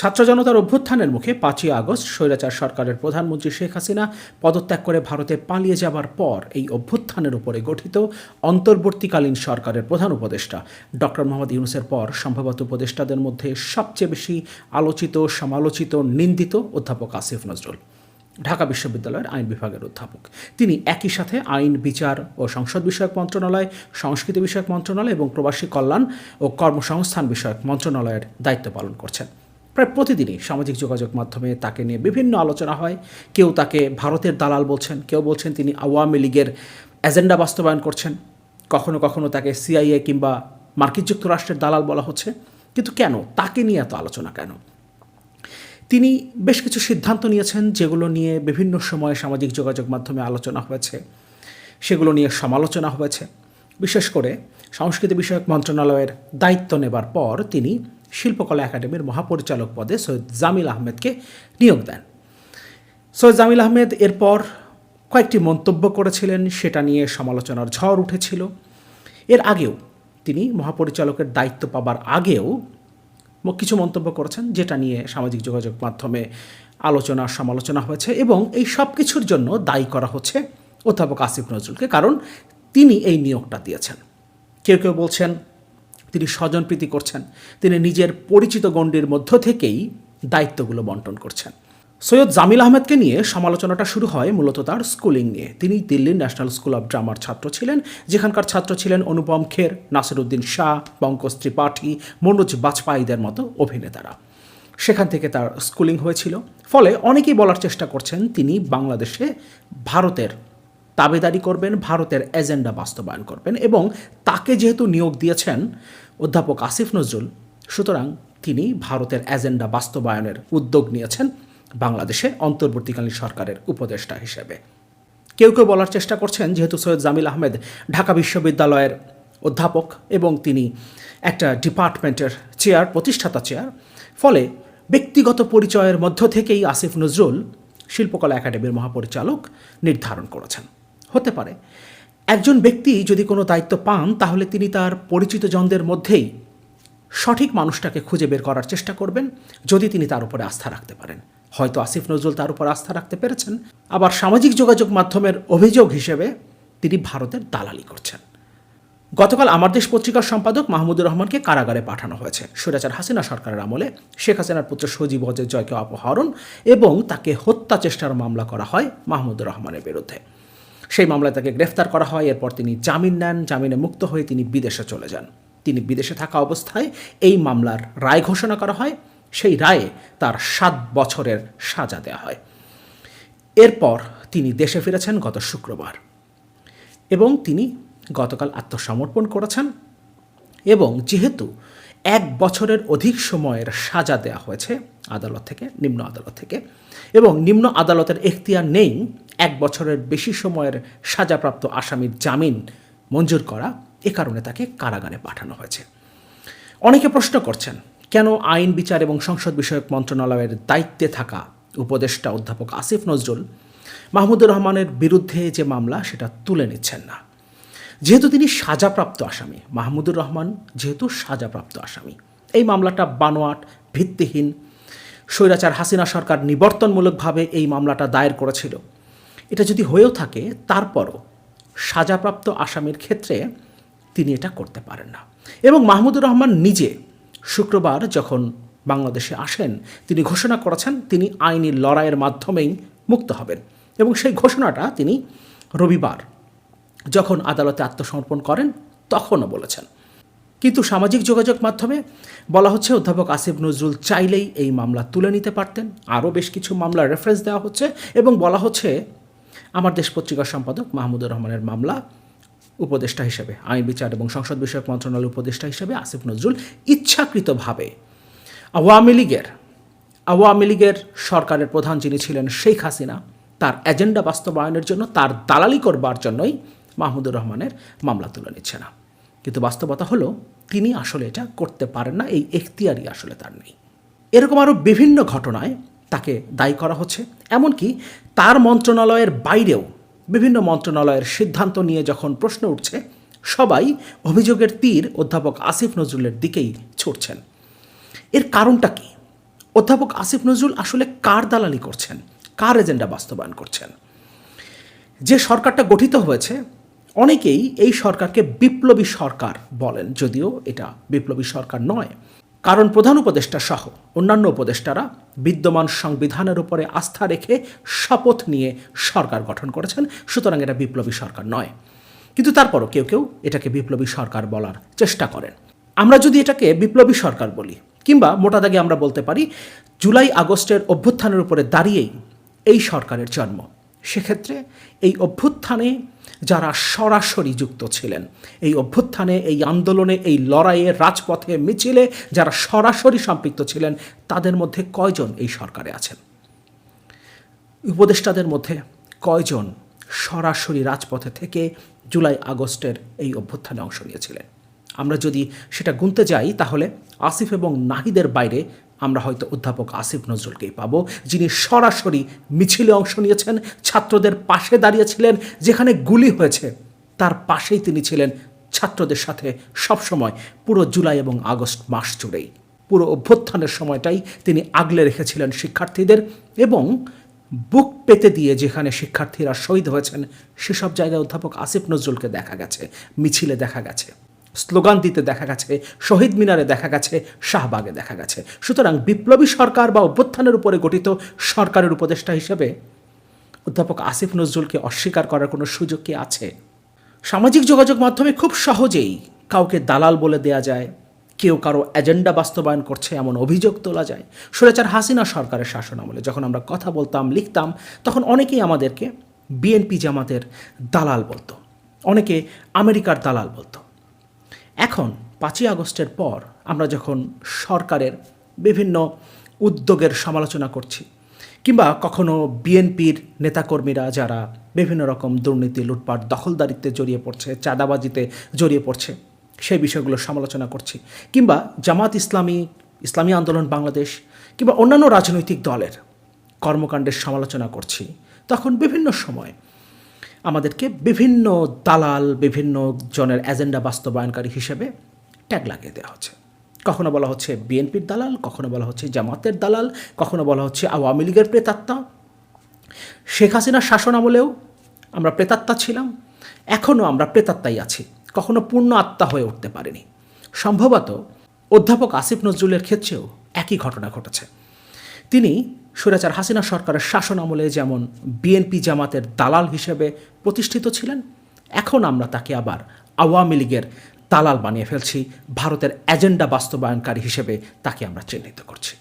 ছাত্র জনতার অভ্যুত্থানের মুখে পাঁচই আগস্ট স্বৈরাচার সরকারের প্রধানমন্ত্রী শেখ হাসিনা পদত্যাগ করে ভারতে পালিয়ে যাবার পর এই অভ্যুত্থানের উপরে গঠিত অন্তর্বর্তীকালীন সরকারের প্রধান উপদেষ্টা ডক্টর মোহাম্মদ ইউনুসের পর সম্ভবত উপদেষ্টাদের মধ্যে সবচেয়ে বেশি আলোচিত, সমালোচিত, নিন্দিত অধ্যাপক আসিফ নজরুল, ঢাকা বিশ্ববিদ্যালয়ের আইন বিভাগের অধ্যাপক। তিনি একই সাথে আইন, বিচার ও সংসদ বিষয়ক মন্ত্রণালয়, সংস্কৃতি বিষয়ক মন্ত্রণালয় এবং প্রবাসী কল্যাণ ও কর্মসংস্থান বিষয়ক মন্ত্রণালয়ের দায়িত্ব পালন করছেন। প্রায় প্রতিদিনই সামাজিক যোগাযোগ মাধ্যমে তাকে নিয়ে বিভিন্ন আলোচনা হয়। কেউ তাকে ভারতের দালাল বলছেন, কেউ বলছেন তিনি আওয়ামী লীগের এজেন্ডা বাস্তবায়ন করছেন। কখনো কখনো তাকে সিআইএ কিংবা মার্কিন যুক্তরাষ্ট্রের দালাল বলা হচ্ছে। কিন্তু কেন? তাকে নিয়ে এত আলোচনা কেন? তিনি বেশ কিছু সিদ্ধান্ত নিয়েছেন যেগুলো নিয়ে বিভিন্ন সময়ে সামাজিক যোগাযোগ মাধ্যমে আলোচনা হয়েছে। সেগুলো নিয়ে সমালোচনা হয়েছে। বিশেষ করে সংস্কৃতি বিষয়ক মন্ত্রণালয়ের দায়িত্ব নেবার পর তিনি শিল্পকলা একাডেমির মহাপরিচালক পদে সৈয়দ জামিল আহমেদকে নিয়োগ দেন। সৈয়দ জামিল আহমেদ এরপর কয়েকটি মন্তব্য করেছিলেন, সেটা নিয়ে সমালোচনার ঝড় উঠেছিল। এর আগেও তিনি মহাপরিচালকের দায়িত্ব পাবার আগেও কিছু মন্তব্য করেছেন, যেটা নিয়ে সামাজিক যোগাযোগ মাধ্যমে আলোচনা, সমালোচনা হয়েছে এবং এই সব কিছুর জন্য দায়ী করা হচ্ছে অধ্যাপক আসিফ নজরুলকে, কারণ তিনি এই নিয়োগটা দিয়েছেন। কেউ কেউ বলছেন তিনি স্বজনপ্রীতি করছেন। তিনি নিজের পরিচিত গণ্ডির মধ্য থেকেই দায়িত্বগুলো বন্টন করছেন। সৈয়দ জামিল আহমেদকে নিয়ে সমালোচনাটা শুরু হয় মূলত তার স্কুলিং নিয়ে। তিনি দিল্লির ন্যাশনাল স্কুল অফ ড্রামার ছাত্র ছিলেন, যেখানকার ছাত্র ছিলেন অনুপম খের, নাসিরুদ্দিন শাহ, পঙ্কজ ত্রিপাঠী, মনোজ বাজপাইদের মতো অভিনেতারা। সেখান থেকে তার স্কুলিং হয়েছিল। ফলে অনেকেই বলার চেষ্টা করছেন তিনি বাংলাদেশে ভারতের দাবেদারি করবেন, ভারতের এজেন্ডা বাস্তবায়ন করবেন এবং তাকে যেহেতু নিয়োগ দিয়েছেন অধ্যাপক আসিফ নজরুল, সুতরাং তিনি ভারতের এজেন্ডা বাস্তবায়নের উদ্যোগ নিয়েছেন বাংলাদেশে অন্তর্বর্তীকালীন সরকারের উপদেষ্টা হিসেবে। কেউ কেউ বলার চেষ্টা করছেন, যেহেতু সৈয়দ জামিল আহমেদ ঢাকা বিশ্ববিদ্যালয়ের অধ্যাপক এবং তিনি একটা ডিপার্টমেন্টের চেয়ার, প্রতিষ্ঠাতা চেয়ার, ফলে ব্যক্তিগত পরিচয়ের মধ্য থেকেই আসিফ নজরুল শিল্পকলা একাডেমির মহাপরিচালক নির্ধারণ করেছেন। হতে পারে। একজন ব্যক্তি যদি কোনো দায়িত্ব পান, তাহলে তিনি তার পরিচিত জনদের মধ্যেই সঠিক মানুষটাকে খুঁজে বের করার চেষ্টা করবেন, যদি তিনি তার উপরে আস্থা রাখতে পারেন। হয়তো আসিফ নজরুল তার উপর আস্থা রাখতে পেরেছেন। আবার সামাজিক যোগাযোগ মাধ্যমের অভিযোগ হিসেবে তিনি ভারতের দালালি করছেন। গতকাল আমার দেশ পত্রিকার সম্পাদক মাহমুদুর রহমানকে কারাগারে পাঠানো হয়েছে। স্বৈরাচার হাসিনা সরকারের আমলে শেখ হাসিনার পুত্র সজীব অজয় জয়কে অপহরণ এবং তাকে হত্যা চেষ্টার মামলা করা হয় মাহমুদুর রহমানের বিরুদ্ধে। সেই মামলায় তাকে গ্রেফতার করা হয়। এরপর তিনি জামিন নেন, জামিনে মুক্ত হয়ে তিনি বিদেশে চলে যান। তিনি বিদেশে থাকা অবস্থায় এই মামলার রায় ঘোষণা করা হয়। সেই রায়ে তার সাত বছরের সাজা দেওয়া হয়। এরপর তিনি দেশে ফিরেছেন গত শুক্রবার এবং তিনি গতকাল আত্মসমর্পণ করেছেন এবং যেহেতু এক বছরের অধিক সময়ের সাজা দেওয়া হয়েছে আদালত থেকে, নিম্ন আদালত থেকে। এবং নিম্ন আদালতের এখতিয়ার নেই এক বছরের বেশি সময়ের সাজাপ্রাপ্ত আসামির জামিন মঞ্জুর করা। এ কারণে তাকে কারাগারে পাঠানো হয়েছে। অনেকে প্রশ্ন করছেন, কেন আইন, বিচার এবং সংসদ বিষয়ক মন্ত্রণালয়ের দায়িত্বে থাকা উপদেষ্টা অধ্যাপক আসিফ নজরুল মাহমুদুর রহমানের বিরুদ্ধে যে মামলা, সেটা তুলে নিচ্ছেন না। যেহেতু তিনি সাজাপ্রাপ্ত আসামি, মাহমুদুর রহমান যেহেতু সাজাপ্রাপ্ত আসামি। এই মামলাটা বানোয়াট, ভিত্তিহীন। স্বৈরাচার হাসিনা সরকার নিবর্তনমূলকভাবে এই মামলাটা দায়ের করেছিল। এটা যদি হয়েও থাকে, তারপরও সাজাপ্রাপ্ত আসামির ক্ষেত্রে তিনি এটা করতে পারেন না। এবং মাহমুদুর রহমান নিজে শুক্রবার যখন বাংলাদেশে আসেন, তিনি ঘোষণা করেছেন তিনি আইনি লড়াইয়ের মাধ্যমেই মুক্ত হবেন। এবং সেই ঘোষণাটা তিনি রবিবার যখন আদালতে আত্মসমর্পণ করেন, তখনও বলেছেন। কিন্তু সামাজিক যোগাযোগ মাধ্যমে বলা হচ্ছে, অধ্যাপক আসিফ নজরুল চাইলেই এই মামলা তুলে নিতে পারতেন। আরও বেশ কিছু মামলার রেফারেন্স দেওয়া হচ্ছে এবং বলা হচ্ছে, আমার দেশ পত্রিকার সম্পাদক মাহমুদুর রহমানের মামলা উপদেষ্টা হিসেবে, আইন বিচার এবং সংসদ বিষয়ক মন্ত্রণালয় উপদেষ্টা হিসেবে আসিফ নজরুল ইচ্ছাকৃতভাবে আওয়ামী লীগের আওয়ামী লীগের সরকারের প্রধান যিনি ছিলেন শেখ হাসিনা, তার এজেন্ডা বাস্তবায়নের জন্য, তার দালালি করবার জন্যই মাহমুদুর রহমানের মামলা তুলে নিচ্ছে না। কিন্তু বাস্তবতা হলো, তিনি আসলে এটা করতে পারেন না, এই এখতিয়ারই আসলে তার নেই। এরকম আরও বিভিন্ন ঘটনায় তাকে দায়ী করা হচ্ছে, এমনকি তার মন্ত্রণালয়ের বাইরেও বিভিন্ন মন্ত্রণালয়ের সিদ্ধান্ত নিয়ে যখন প্রশ্ন উঠছে, সবাই অভিযোগের তীর অধ্যাপক আসিফ নজরুলের দিকেই ছুটছেন। এর কারণটা কি? অধ্যাপক আসিফ নজরুল আসলে কার দালালি করছেন? কার এজেন্ডা বাস্তবায়ন করছেন? যে সরকারটা গঠিত হয়েছে অনেকেই এই সরকারকে বিপ্লবী সরকার বলেন, যদিও এটা বিপ্লবী সরকার নয়। কারণ প্রধান উপদেষ্টা সহ অন্যান্য উপদেষ্টারা বিদ্যমান সংবিধানের উপরে আস্থা রেখে শপথ নিয়ে সরকার গঠন করেছেন, সুতরাং এটা বিপ্লবী সরকার নয়। কিন্তু তারপরও কেউ কেউ এটাকে বিপ্লবী সরকার বলার চেষ্টা করেন। আমরা যদি এটাকে বিপ্লবী সরকার বলি, কিংবা মোটা দাগে আমরা বলতে পারি, জুলাই আগস্টের অভ্যুত্থানের উপরে দাঁড়িয়েই এই সরকারের জন্ম। সেক্ষেত্রে এই অভ্যুত্থানে যারা সরাসরি যুক্ত ছিলেন, এই অভ্যুত্থানে, এই আন্দোলনে, এই লড়াইয়ে, রাজপথে মিছিলে যারা সরাসরি সম্পৃক্ত ছিলেন, তাদের মধ্যে কয়জন এই সরকারে আছেন? উপদেষ্টাদের মধ্যে কয়জন সরাসরি রাজপথে থেকে জুলাই আগস্টের এই অভ্যুত্থানে অংশ নিয়েছিলেন? আমরা যদি সেটা গুনতে যাই, তাহলে আসিফ এবং নাহিদের বাইরে আমরা হয়তো অধ্যাপক আসিফ নজরুলকেই পাবো, যিনি সরাসরি মিছিলে অংশ নিয়েছেন, ছাত্রদের পাশে দাঁড়িয়েছিলেন, যেখানে গুলি হয়েছে, তার পাশেই তিনি ছিলেন ছাত্রদের সাথে সবসময় পুরো জুলাই এবং আগস্ট মাস জুড়েই। পুরো অভ্যুত্থানের সময়টাই তিনি আগলে রেখেছিলেন শিক্ষার্থীদের এবং বুক পেতে দিয়ে যেখানে শিক্ষার্থীরা শহীদ হয়েছেন, সেসব জায়গায় অধ্যাপক আসিফ নজরুলকে দেখা গেছে, মিছিলে দেখা গেছে। স্লোগান দিতে দেখা গেছে, শহীদ মিনারে দেখা গেছে, শাহবাগে দেখা গেছে। সুতরাং বিপ্লবী সরকার বা অভ্যুত্থানের উপরে গঠিত সরকারের উপদেষ্টা হিসেবে অধ্যাপক আসিফ নজরুলকে অস্বীকার করার কোনো সুযোগ কি আছে? সামাজিক যোগাযোগ মাধ্যমে খুব সহজেই কাউকে দালাল বলে দেয়া যায়, কেউ কারও এজেন্ডা বাস্তবায়ন করছে এমন অভিযোগ তোলা যায়। সুরেচার হাসিনা সরকারের শাসন আমলে যখন আমরা কথা বলতাম, লিখতাম, তখন অনেকেই আমাদেরকে বিএনপি জামাতের দালাল বলতো, অনেকে আমেরিকার দালাল বলতো। এখন, পাঁচই আগস্টের পর, আমরা যখন সরকারের বিভিন্ন উদ্যোগের সমালোচনা করছি, কিংবা কখনো বিএনপির নেতাকর্মীরা যারা বিভিন্ন রকম দুর্নীতি, লুটপাট দখলদারিত্বে জড়িয়ে পড়ছে, চাঁদাবাজিতে জড়িয়ে পড়ছে, সেই বিষয়গুলো সমালোচনা করছি, কিংবা জামাত ইসলামী ইসলামী আন্দোলন বাংলাদেশ, কিংবা অন্যান্য রাজনৈতিক দলের কর্মকাণ্ডের সমালোচনা করছি, তখন বিভিন্ন সময় আমাদেরকে বিভিন্ন দালাল, বিভিন্ন জনের এজেন্ডা বাস্তবায়নকারী হিসেবে ট্যাগ লাগিয়ে দেওয়া হচ্ছে। কখনো বলা হচ্ছে বিএনপির দালাল, কখনো বলা হচ্ছে জামাতের দালাল, কখনো বলা হচ্ছে আওয়ামী লীগের প্রেতাত্মা। শেখ হাসিনার শাসন আমলেও আমরা প্রেতাত্মা ছিলাম এখনও আমরা প্রেতাত্মাই আছি, কখনো পূর্ণ আত্মা হয়ে উঠতে পারিনি। সম্ভবত অধ্যাপক আসিফ নজরুলের ক্ষেত্রেও একই ঘটনা ঘটেছে। তিনি সুরাচার হাসিনা সরকারের শাসন আমলে যেমন বিএনপি জামাতের দালাল হিসেবে প্রতিষ্ঠিত ছিলেন, এখন আমরা তাকে আবার আওয়ামী লীগের দালাল বানিয়ে ফেলছি, ভারতের এজেন্ডা বাস্তবায়নকারী হিসেবে তাকে আমরা চিহ্নিত করছি।